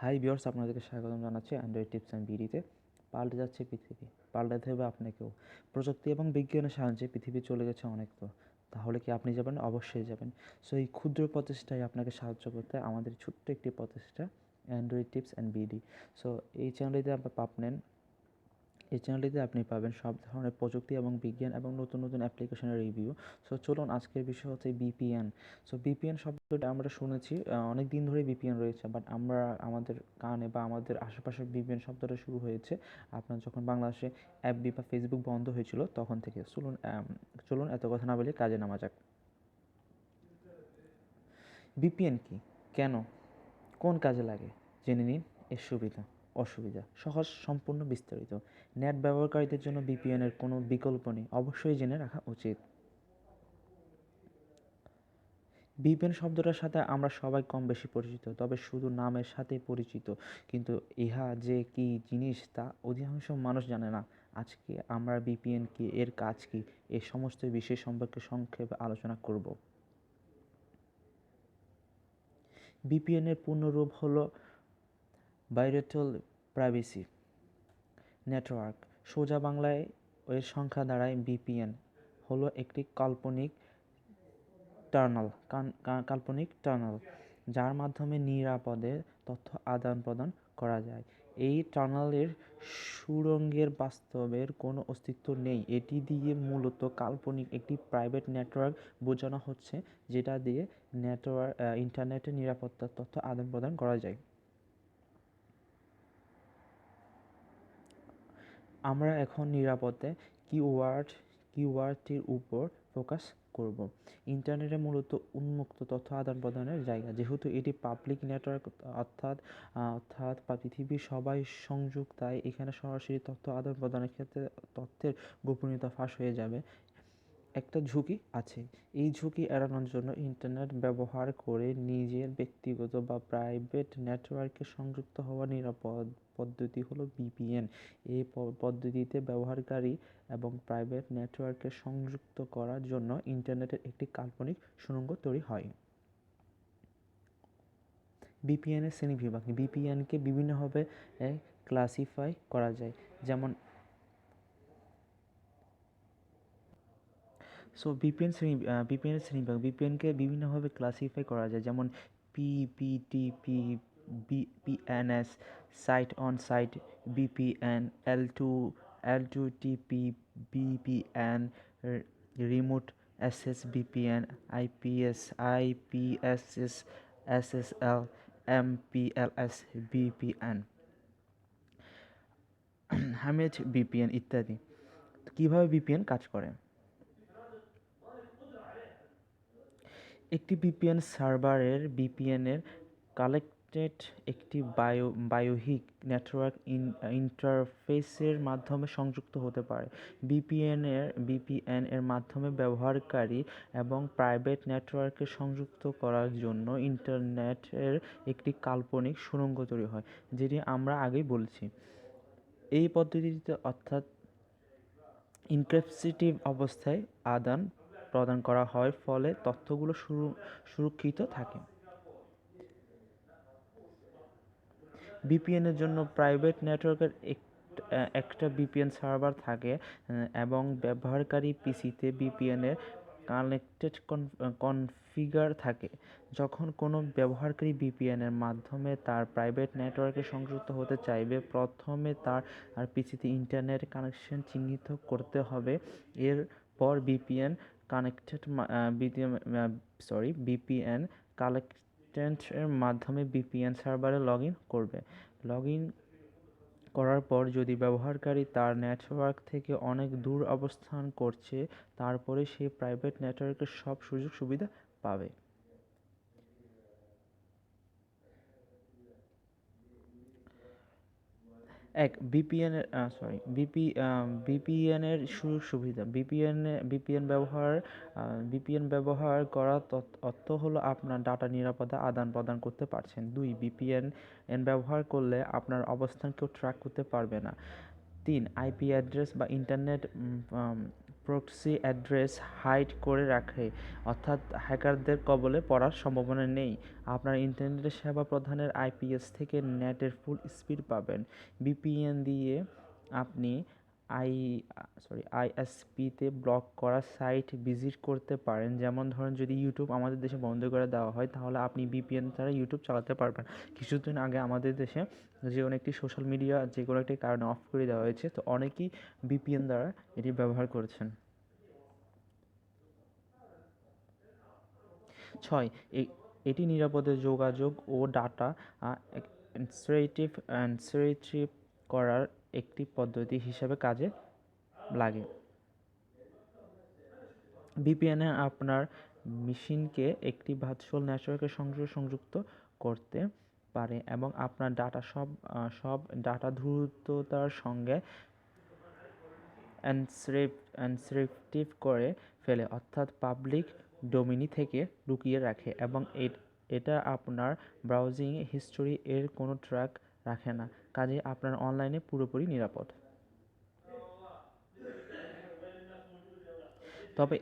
High বিয়ার্স আপনাদেরকে স্বাগতম জানাচ্ছি অ্যান্ড্রয়েড টিপস অ্যান্ড বিডিতে পাল্টে যাচ্ছে পৃথিবী, পাল্টাতে হবে আপনাকেও। প্রযুক্তি এবং বিজ্ঞানের সাহায্যে পৃথিবী চলে গেছে অনেক তো তাহলে কি আপনি যাবেন? অবশ্যই যাবেন। সো এই ক্ষুদ্র প্রচেষ্টায় আপনাকে সাহায্য করতে আমাদের ছোট্ট একটি প্রচেষ্টা Android tips and BD so এই চ্যানেলটিতে আপনি পাবেন এই চ্যানেলটিতে আপনি পাবেন সব ধরনের প্রযুক্তি এবং বিজ্ঞান এবং নতুন নতুন অ্যাপ্লিকেশনের রিভিউ সো চলুন আজকের বিষয় হচ্ছে বিপিএন সো বিপিএন শব্দটা আমরা শুনেছি অনেক দিন ধরেই বিপিএন রয়েছে বাট আমরা আমাদের কানে বা আমাদের আশেপাশে বিপিএন শব্দটা শুরু হয়েছে আপনার যখন বাংলাদেশে অ্যাপবি বা ফেসবুক বন্ধ হয়েছিল তখন থেকে। চলুন চলুন এত কথা না বলে কাজে নামা যাক। বিপিএন কি? কেন? কোন কাজে লাগে? জেনে নিন, এর সুবিধা। অসুবিধা। সহজ, সম্পূর্ণ, বিস্তারিত। নেট ব্যবহারকারীদের জন্য বিপিএনের কোনো বিকল্প নেই। অবশ্যই জেনে রাখা উচিত। বিপিএন শব্দটার সাথে আমরা সবাই কম বেশি পরিচিত, তবে শুধু নামের সাথে পরিচিত। কিন্তু ইহা যে কি জিনিস তা অধিকাংশ মানুষ জানে না। আজকে আমরা বিপিএন কি, এর কাজ কি, এ সমস্ত বিষয় সম্পর্কে সংক্ষেপে আলোচনা করব। বিপিএনের পূর্ণরূপ হলো বাইরেটল প্রাইভেসি নেটওয়ার্ক। সোজা বাংলায় এর সংখ্যা দাঁড়ায় বিপিএন। হলো একটি কাল্পনিক টার্নাল কাল্পনিক টার্নাল, যার মাধ্যমে নিরাপদে তথ্য আদান প্রদান করা যায়। এই টার্নালের সুরঙ্গের বাস্তবের কোনো অস্তিত্ব নেই। এটি দিয়ে মূলত কাল্পনিক একটি প্রাইভেট নেটওয়ার্ক বোঝানো হচ্ছে, যেটা দিয়ে নেটওয়ার্ক ইন্টারনেটের নিরাপত্তার তথ্য আদান প্রদান করা যায়। আমরা এখন নিরাপদে কিওয়ার্ড, কিওয়ার্ডটির উপর ফোকাস করব। ইন্টারনেটে মূলত উন্মুক্ত তথ্য আদান প্রদানের জায়গা। যেহেতু এটি পাবলিক নেটওয়ার্ক, অর্থাৎ অর্থাৎ পৃথিবীর সবাই সংযোগ, তাই এখানে সরাসরি তথ্য আদান প্রদানের ক্ষেত্রে তথ্যের গোপনীয়তা ফাঁস হয়ে যাবে। একটা ঝুঁকি আছে। এই ঝুঁকি এড়ানোর জন্য ইন্টারনেট ব্যবহার করে নিজের ব্যক্তিগত বা প্রাইভেট নেটওয়ার্কে সংযুক্ত হওয়া নিরাপদ পদ্ধতি হলো বিপিএন এই পদ্ধতিতে ব্যবহারকারী এবং প্রাইভেট নেটওয়ার্কে সংযুক্ত করার জন্য ইন্টারনেটের একটি কাল্পনিক সুড়ঙ্গ তৈরি হয়। বিপিএনের শ্রেণীবিভাগ। বিপিএনকে বিভিন্নভাবে ক্লাসিফাই করা যায়। যেমন সো বিপিএন শ্রেণি বিপিএনের শ্রেণীবিভাগ বিপিএনকে বিভিন্নভাবে ক্লাসিফাই করা যায়। যেমন PPTP VPNs site on site VPN L two L two TP VPN remote access VPN IPS IPSS SSL MPLS VPN হামেজ VPN ইত্যাদি। কীভাবে বিপিএন কাজ করে? একটি বিপিএন সার্ভারের বিপিএনের কালেক্টেড একটি বায়ো, বায়োহিক নেটওয়ার্ক ইন, ইন্টারফেসের মাধ্যমে সংযুক্ত হতে পারে। বিপিএনের বিপিএন এর মাধ্যমে ব্যবহারকারী এবং প্রাইভেট নেটওয়ার্কে সংযুক্ত করার জন্য ইন্টারনেটের একটি কাল্পনিক সুড়ঙ্গ তৈরি হয়, যেটি আমরা আগেই বলেছি। এই পদ্ধতিতে অর্থাৎ ইনক্রিপসিটিভ অবস্থায় আদান প্রদান করা হয়, ফলে তথ্যগুলো সুরক্ষিত থাকে। বিপিএনের জন্য প্রাইভেট নেটওয়ার্কের একটা বিপিএন সার্ভার থাকে, এবং ব্যবহারকারী পিসিতে বিপিএনের কানেক্টেড কনফিগার থাকে। যখন কোনো ব্যবহারকারী বিপিএনের মাধ্যমে তার প্রাইভেট নেটওয়ার্কে সংযুক্ত হতে চাইবে, প্রথমে তার আর পিসিতে ইন্টারনেট কানেকশন চিহ্নিত করতে হবে। এরপর বিপিএন কানেক্টেড সরি বিপিএন কালেক্টেন্টের মাধ্যমে বিপিএন সার্ভারে লগ করবে। লগ করার পর যদি ব্যবহারকারী তার নেটওয়ার্ক থেকে অনেক দূর অবস্থান করছে, তারপরে সে প্রাইভেট নেটওয়ার্কের সব সুযোগ সুবিধা পাবে। এক বিপিএন সরি বিপি বিপিএনের সুযোগ সুবিধা। বিপিএন বিপিএন ব্যবহার বিপিএন ব্যবহার করা অর্থ হলো আপনার ডাটা নিরাপদে আদান প্রদান করতে পারছেন। দুই বিপিএন এন ব্যবহার করলে আপনার অবস্থান কেউ ট্র্যাক করতে পারবে না। তিন আইপি অ্যাড্রেস বা ইন্টারনেট প্রক্সি অ্যাড্রেস হাইড করে রাখে, অর্থাৎ হ্যাকারদের কবলে পড়ার সম্ভাবনা নেই। আপনার ইন্টারনেট সেবা প্রদানের আইপিএস থেকে নেটের ফুল স্পিড পাবেন। বিপিএন দিয়ে আপনি আই সরি আইএসপিতে ব্লক করা সাইট ভিজিট করতে পারেন। যেমন ধরেন যদি ইউটিউব আমাদের দেশে বন্ধ করে দেওয়া হয়, তাহলে আপনি বিপিএন ছাড়া ইউটিউব চালাতে পারবেন। কিছুদিন আগে আমাদের দেশে যে কোনো একটি সোশ্যাল মিডিয়া যে কোনো একটি কারণে অফ করে দেওয়া হয়েছে, তো অনেকেই বিপিএন দ্বারা এটি ব্যবহার করেছেন। ছয় এটি নিরাপদে যোগাযোগ ও ডাটা এনসেরেটিভ এনসেরেটিভ করার একটি পদ্ধতি হিসাবে কাজে লাগে। ভিপিএনে আপনার মেশিনকে একটি ভার্চুয়াল নেটওয়ার্কের সঙ্গে সংযুক্ত করতে পারে এবং আপনার ডাটা সব সব ডাটা দ্রুততার সঙ্গে এনক্রিপ্টিভ করে ফেলে, অর্থাৎ পাবলিক ডোমিনি থেকে লুকিয়ে রাখে এবং এটা আপনার ব্রাউজিং হিস্টোরি এর কোনো ট্র্যাক রাখে না। কাজেই আপনার অনলাইনে পুরোপুরি নিরাপদ। তবে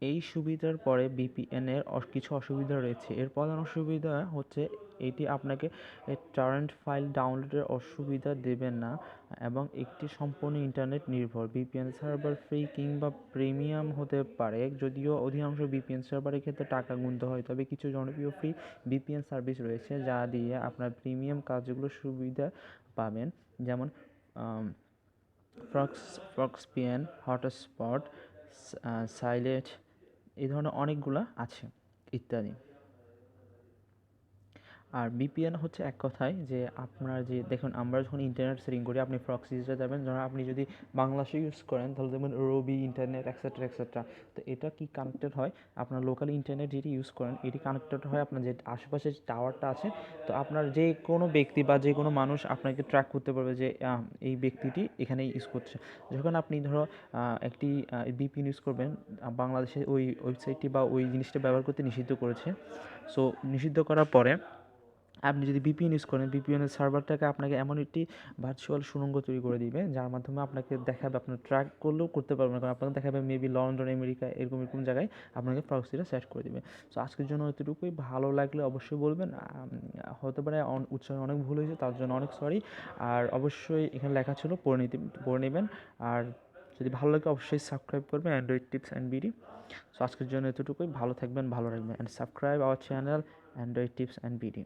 এই সুবিধার পরে বিপিএনের কিছু অসুবিধা রয়েছে। এর প্রধান অসুবিধা হচ্ছে এটি আপনাকে টরেন্ট ফাইল ডাউনলোডের অসুবিধা দেবে না এবং একটি সম্পূর্ণ ইন্টারনেট নির্ভর। বিপিএন সার্ভার ফ্রি কিংবা প্রিমিয়াম হতে পারে, যদিও অধিকাংশ বিপিএন সার্ভারের ক্ষেত্রে টাকা গুনতে হয়, তবে কিছু জনপ্রিয় ফ্রি বিপিএন সার্ভিস রয়েছে যা দিয়ে আপনার প্রিমিয়াম কাজগুলো সুবিধা পাবেন। যেমন ফ্রক্স ফ্রক্সপিএন হটস্পট সাইলেট এই ধরনের অনেকগুলা আছে ইত্যাদি। আর বিপিএন হচ্ছে এক কথায় যে আপনার যে, দেখুন, আমরা যখন ইন্টারনেট সেটিং করি, আপনি প্রক্সিসে যাবেন, ধরুন আপনি যদি বাংলাদেশে ইউজ করেন, তাহলে দেখবেন রবি ইন্টারনেট এক্সেট্রা এক্সেট্রা তো এটা কি কানেক্টেড হয়? আপনার লোকাল ইন্টারনেট যেটি ইউজ করেন, এটি কানেক্টেড হয় আপনার যে আশেপাশে যে টাওয়ারটা আছে, তো আপনার যে কোনো ব্যক্তি বা যে কোনো মানুষ আপনাকে ট্র্যাক করতে পারবে যে এই ব্যক্তিটি এখানে ইউজ করছে। যখন আপনি ধরো একটি বিপিএন ইউজ করবেন বাংলাদেশে ওই ওয়েবসাইটটি বা ওই জিনিসটা ব্যবহার করতে নিষিদ্ধ করেছে সো নিষিদ্ধ করার পরে আপনি যদি বিপিএন ইউজ করেন ভিপিএনের সার্ভারটাকে আপনাকে এমন একটি ভার্চুয়াল সুড়ঙ্গ তৈরি করে দিবে, যার মাধ্যমে আপনাকে দেখাবে আপনার ট্র্যাক করলেও করতে পারবেন কারণ আপনাকে দেখাবে মেবি লন্ডন আমেরিকা এরকম এরকম জায়গায় আপনাকে প্রক্সিটা সেট করে দিবে। সো আজকের জন্য এতটুকুই। ভালো লাগলে অবশ্যই বলবেন। হতে পারে উচ্চারণ অনেক ভুল হয়েছে, তার জন্য অনেক সরি আর অবশ্যই এখানে লেখা ছিল পড়ে নিতে, পড়ে নেবেন। আর যদি ভালো লাগে অবশ্যই সাবস্ক্রাইব করবেন Android tips and BD so আজকের জন্য এতটুকুই। ভালো থাকবেন, ভালো রাখবেন। And subscribe our channel Android tips and BD